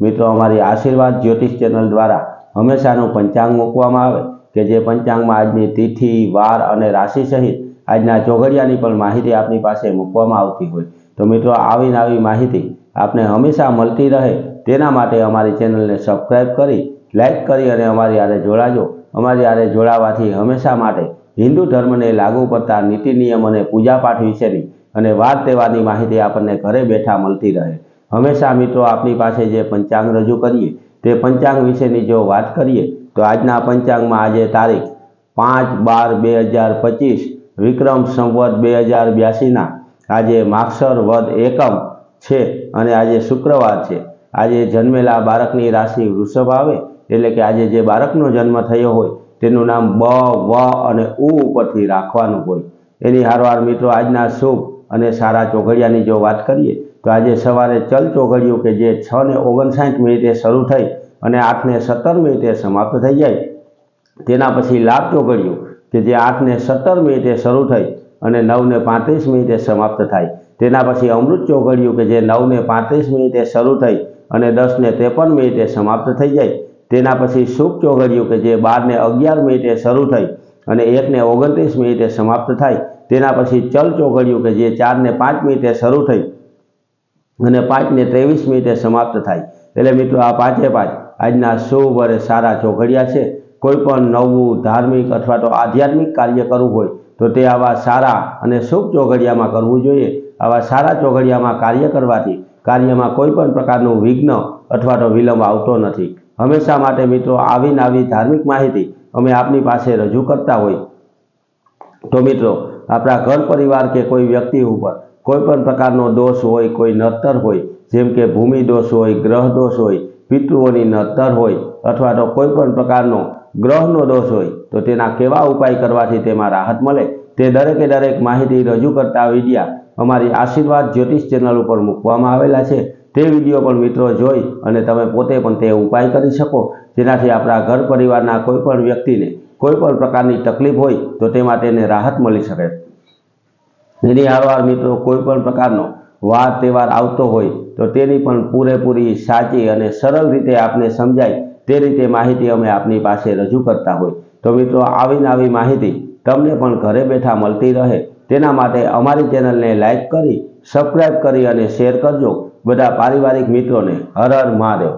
મિત્રો, અમારી આશીર્વાદ જ્યોતિષ ચેનલ દ્વારા હંમેશાનું પંચાંગ મૂકવામાં આવે કે જે પંચાંગમાં આજની તિથિ, વાર અને રાશિ સહિત આજના ચોઘડિયાની પણ માહિતી આપની પાસે મૂકવામાં આવતી હોય. તો મિત્રો, આવી આવી માહિતી આપને હંમેશા મળતી રહે તેના માટે અમારી ચેનલને સબસ્ક્રાઈબ કરી લાઈક કરી અને અમારી આરે જોડાજો. અમારી આરે જોડાવાથી હંમેશા માટે હિન્દુ ધર્મને લાગુ પડતા નીતિ નિયમ અને પૂજાપાઠ વિશેની અને વાર તહેવારની માહિતી આપણને ઘરે બેઠા મળતી રહે. હંમેશા મિત્રો આપણી પાસે જે પંચાંગ રજૂ કરીએ, તે પંચાંગ વિશેની જો વાત કરીએ, તો આજના પંચાંગમાં આજે તારીખ પાંચ બાર બે હજાર પચીસ, વિક્રમ સંવત બે હજાર બ્યાસીના, આજે માક્ષર વદ એકમ છે અને આજે શુક્રવાર છે. આજે જન્મેલા બાળકની રાશિ વૃષભ આવે, એટલે કે આજે જે બાળકનો જન્મ થયો હોય, તેનું નામ બ, વ અને ઉ ઉપરથી રાખવાનું હોય. એની હારવાર મિત્રો આજના શુભ અને સારા ચોઘડિયાની જો વાત કરીએ તો આજે સવારે ચલ ચોઘડિયું કે જે છ ને ઓગણસાઠ મિનિટે શરૂ થઈ અને આઠ ને સત્તર મિનિટે સમાપ્ત થઈ જાય. તેના પછી લાભ ચોઘડિયું કે જે આઠ ને સત્તર મિનિટે શરૂ થઈ અને નવ ને પાંત્રીસ મિનિટે સમાપ્ત થાય. તેના પછી અમૃત ચોઘડિયું કે જે નવ ને પાંત્રીસ મિનિટે શરૂ થઈ અને દસ ને ત્રેપન મિનિટે સમાપ્ત થઈ જાય. તેના પછી સુખ ચોઘડિયું કે જે બાર ને અગિયાર મિનિટે શરૂ થઈ અને એક ને ઓગણત્રીસ મિનિટે સમાપ્ત થાય. તેના પછી ચલ ચોઘડિયું કે જે ચાર ને પાંચ મિનિટે શરૂ થઈ અને પાંચને ત્રેવીસ મિનિટે સમાપ્ત થાય. એટલે મિત્રો આ પાંચે પાંચ આજના શુભ અને સારા ચોઘડિયા છે કોઈ પણ નવું ધાર્મિક અથવા તો આધ્યાત્મિક કાર્ય કરવું હોય, તો તે આવા સારા અને શુભ ચોઘડિયામાં કરવું જોઈએ. આવા સારા ચોઘડિયામાં કાર્ય કરવાથી કાર્યમાં કોઈ પણ પ્રકારનું વિઘ્ન અથવા તો વિલંબ આવતો નથી. હંમેશા માટે મિત્રો આવીને આવી ધાર્મિક માહિતી અમે આપની પાસે રજૂ કરતા હોય. તો મિત્રો, આપણા ઘર પરિવાર કે કોઈ વ્યક્તિ ઉપર કોઈ પણ પ્રકારનો દોષ હોય, કોઈ નતર હોય, જેમ કે ભૂમિ દોષ હોય, ગ્રહ દોષ હોય, પિતૃઓની નતર હોય, અથવા તો કોઈ પણ પ્રકારનો ગ્રહનો દોષ હોય, તો તેના કેવા ઉપાય કરવાથી તેમાં રાહત મળે? તે દરેકે દરેક માહિતી રજૂ કરતા વિડીયા અમારી આશીર્વાદ જ્યોતિષ ચેનલ ઉપર મૂકવામાં આવેલા છે. તે વીડિયો પણ મિત્રો જોઈ અને તમે પોતે પણ તે ઉપાય કરી શકો. જેનાથી આપણા ઘર પરિવારના કોઈ પણ વ્યક્તિને કોઈ પણ પ્રકારની તકલીફ હોય, તો તેમાં તેને રાહત મળી શકે. એની હારવાર મિત્રો કોઈ પણ પ્રકારનો વાર તહેવાર આવતો હોય તો તેની પણ પૂરેપૂરી સાચી અને સરળ રીતે આપને સમજાય તે રીતે માહિતી અમે આપની પાસે રજૂ કરતા હોય. તો મિત્રો આવીને આવી માહિતી તમને પણ ઘરે બેઠા મળતી રહે. તેના માટે અમારી ચેનલને લાઈક કરી સબસ્ક્રાઈબ કરી અને શેર કરજો. બધા પારિવારિક મિત્રોને હર મહાદેવ.